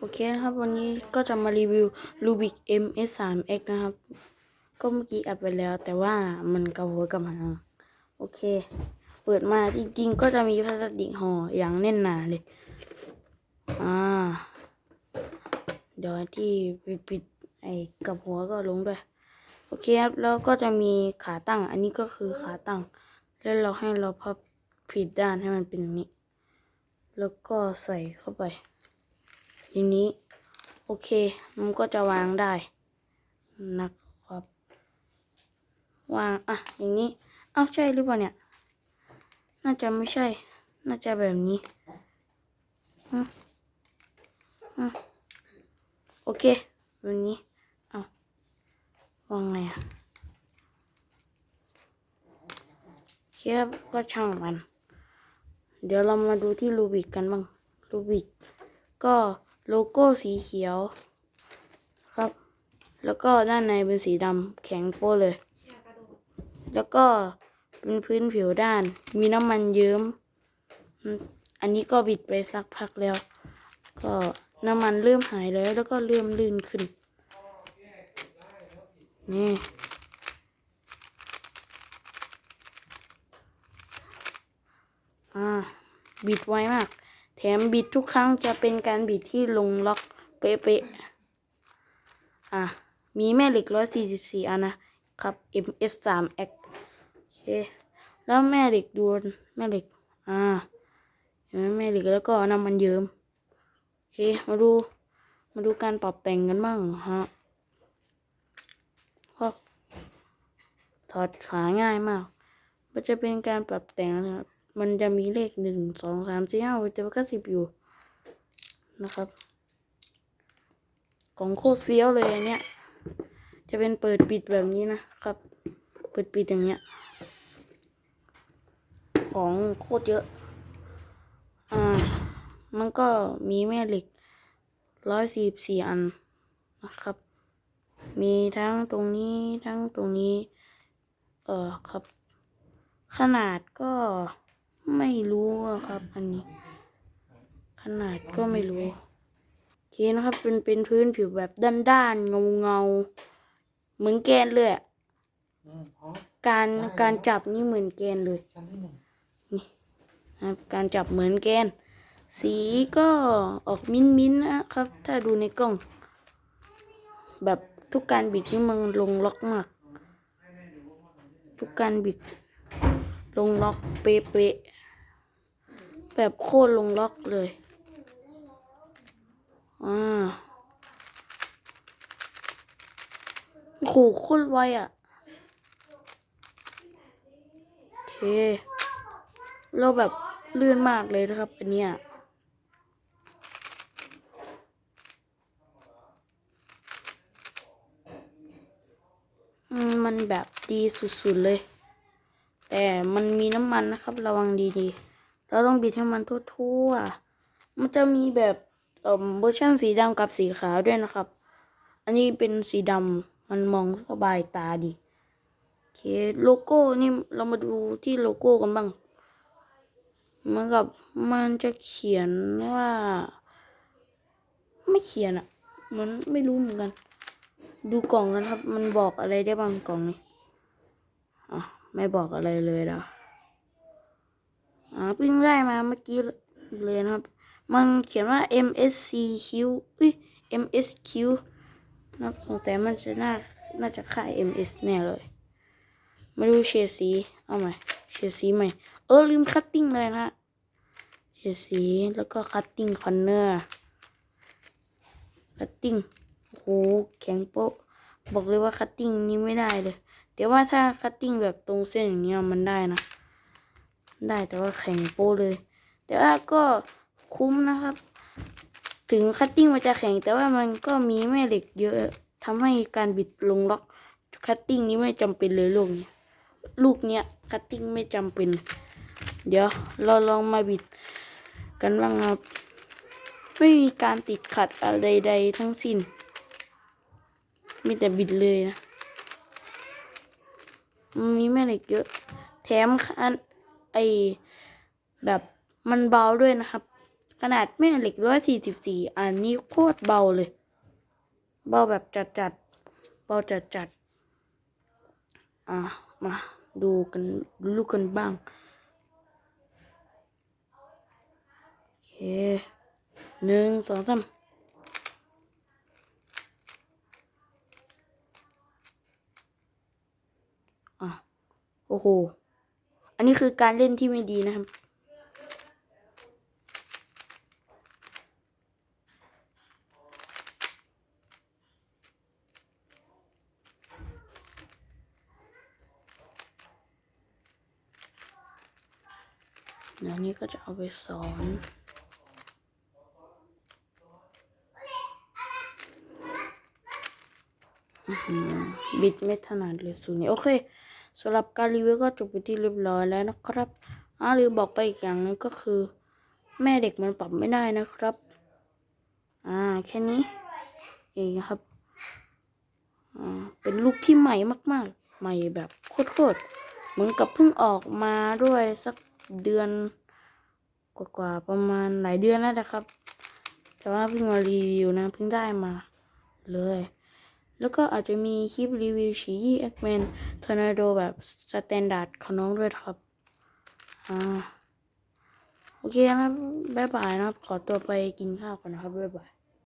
โอเคนะครับ วันนี้ก็จะมารีวิว Rubik MS3X นะครับ ก็เมื่อกี้อัดไปแล้ว แต่ว่ามันกระหัวกระหางโอเค เปิดมาจริงๆ ก็จะมีพลาสติกห่ออย่างแน่นหนาเลยอ่าเดี๋ยวที่ปปิดไอ้กับหัวก็ลงด้วย โอเคครับ แล้วก็จะมีขาตั้ง อันนี้ก็คือขาตั้ง แล้วเราให้เราพับผิดด้านให้มันเป็นอย่างนี้ แล้วก็ใส่เข้าไป ทีนี้ โอเค มันก็จะวางได้นะครับ วางอะอย่างนี้ เอ้าใช่หรือเปล่าเนี่ย น่าจะไม่ใช่ น่าจะแบบนี้อืมอืมโอเคแบบนี้เอาวางไงอะเคครับก็ช่างมัน เดี๋ยวเรามาดูที่รูบิกกันบ้างรูบิกก็ โลโก้สีเขียวครับ แล้วก็ด้านในเป็นสีดำแข็งโป้เลย แล้วก็เป็นพื้นผิวด้าน มีน้ำมันเยิ้มอืมอันนี้ก็บิดไปสักพักแล้ว ก็น้ำมันเริ่มหายแล้ว แล้วก็เริ่มลื่นขึ้น นี่อ่าบิดไวมาก แถมบิดทุกครั้งจะเป็นการบิดที่ลงล็อกเป๊ะๆอะ มีแม่เหล็ก 144 อันนะครับ MS3X โอเค แล้วแม่เหล็กดูแม่เหล็ก อ่าเห็นไหมแม่เหล็กแล้วก็น้ำมันเยิ้มโอเค มาดู มาดูการปรับแต่งกันบ้างฮะก็ถอดฝาง่ายมาก มันจะเป็นการปรับแต่งนะครับ มันจะมีเลขหนึ่งสองสามสี่ห้าหกเจ็ดแปดเก้าสิบอยู่นะครับ ของโคตรเฟี้ยวเลยอันเนี้ยจะเป็นเปิดปิดแบบนี้นะครับ เปิดปิดอย่างเงี้ย ของโคตรเยอะ อ่า มันก็มีแม่เหล็กร้อยสี่สี่อันนะครับ มีทั้งตรงนี้ทั้งตรงนี้ เออครับ ขนาดก็ ไม่รู้ครับ อันนี้ ขนาดก็ไม่รู้โอเคนะครับ เป็นเป็นพื้นผิวแบบด้านๆเงาเงาๆเหมือนแกนเลยการการจับนี่เหมือนแกนเลยนี่นะครับการจับเหมือนแกน สีก็ออกมิ้นมิ้นนะครับ ถ้าดูในกล้อง แบบทุกการบิดนี่มันลงล็อกมาก ทุกการบิดลงล็อกเป๊ะ แบบโคตรลงล็อกเลย อ่าโอ้โหโคตรไวอะ โอเค เราแบบลื่นมากเลยนะครับ อันเนี้ยมมันแบบดีสุดๆเลย แต่มันมีน้ำมันนะครับ ระวังดีๆ เราต้องบิดให้มันทั่วๆ มันจะมีแบบเอ่อเวอร์ชันสีดำกับสีขาวด้วยนะครับ อันนี้เป็นสีดำมันมองสบายตาดีโอเคโลโก้นี่เรามาดูที่โลโก้กันบ้างเหมือนกับมันจะเขียนว่า ไม่เขียนอะมือนไม่รู้เหมือนกัน ดูกล่องกันครับ มันบอกอะไรได้บ้างกล่องนี้อะไม่บอกอะไรเลยล้ว อ่าเพิ่งได้มาเมื่อกี้เลยนะครับ มันเขียนว่า MSCQ เอ้ย MSQ นะครับสงสัยมันจะน่าน่าจะค่าย MS แน่เลย มาดูเฉดสีเอาใหม่เฉดสีใหม่ เออลืมคัตติ้งเลยนะเฉดสีแล้วก็คัตติ้งคอนเนอร์คัตติ้งโอ้โหแข็งโป๊ะบอกเลยว่าคัตติ้งนี้ไม่ได้เลยแต่ว่าถ้าคัตติ้งแบบตรงเส้นอย่างเงี้ยมันได้นะ ได้แต่ว่าแข็งโป๊ะเลย แต่ว่าก็คุ้มนะครับ ถึงคัตติ้งมันจะแข็ง แต่ว่ามันก็มีแม่เหล็กเยอะทำให้การบิดลงล็อกคัตติ้งนี้ไม่จำเป็นเลยลูกนี้ลูกเนี้ยคัตติ้งไม่จำเป็น เดี๋ยวเราลองมาบิดกันบ้างครับ ไม่มีการติดขัดอะไรใดทั้งสิ้น มีแต่บิดเลยนะมีแม่เหล็กเยอะ แถมคัน ไอแบบมันเบาด้วยนะครับ ขนาดแม่เหล็กร้อยสี่สิบสี่อันนี้โคตรเบาเลย เบาแบบจัดจัดเบาจัดจัดอะมาดูกันลูกกันบ้างโอเคหนึ่งสองสามอะโอ้โห อันนี้คือการเล่นที่ไม่ดีนะครับ เดี๋ยวนี้ก็จะเอาไปสอนบิดไม่ถนัดเลยสูนี้โอเค สำหรับการรีวิวก็จบไปที่เรียบร้อยแล้วนะครับอ่าลืมบอกไปอีกอย่างนึงก็คือ แม่เด็กมันปรับไม่ได้นะครับ อ่าแค่นี้เองครับ อ่าเป็นลูกที่ใหม่มาก ๆ ใหม่แบบโคตรๆเหมือนกับเพิ่งออกมาด้วยสักเดือนกว่าๆประมาณหลายเดือนแล้วนะครับ แต่ว่าเพิ่งมารีวิวนะเพิ่งได้มาเลย แล้วก็อาจจะมีคลิปรีวิวฉียี่เอ็กแมนทอร์นาโดแบบสแตนดาร์ดของน้องด้วยครับอ่าโอเคนะครับบ๊ายบายนะครับ ขอตัวไปกินข้าวก่อนนะครับบ๊ายบาย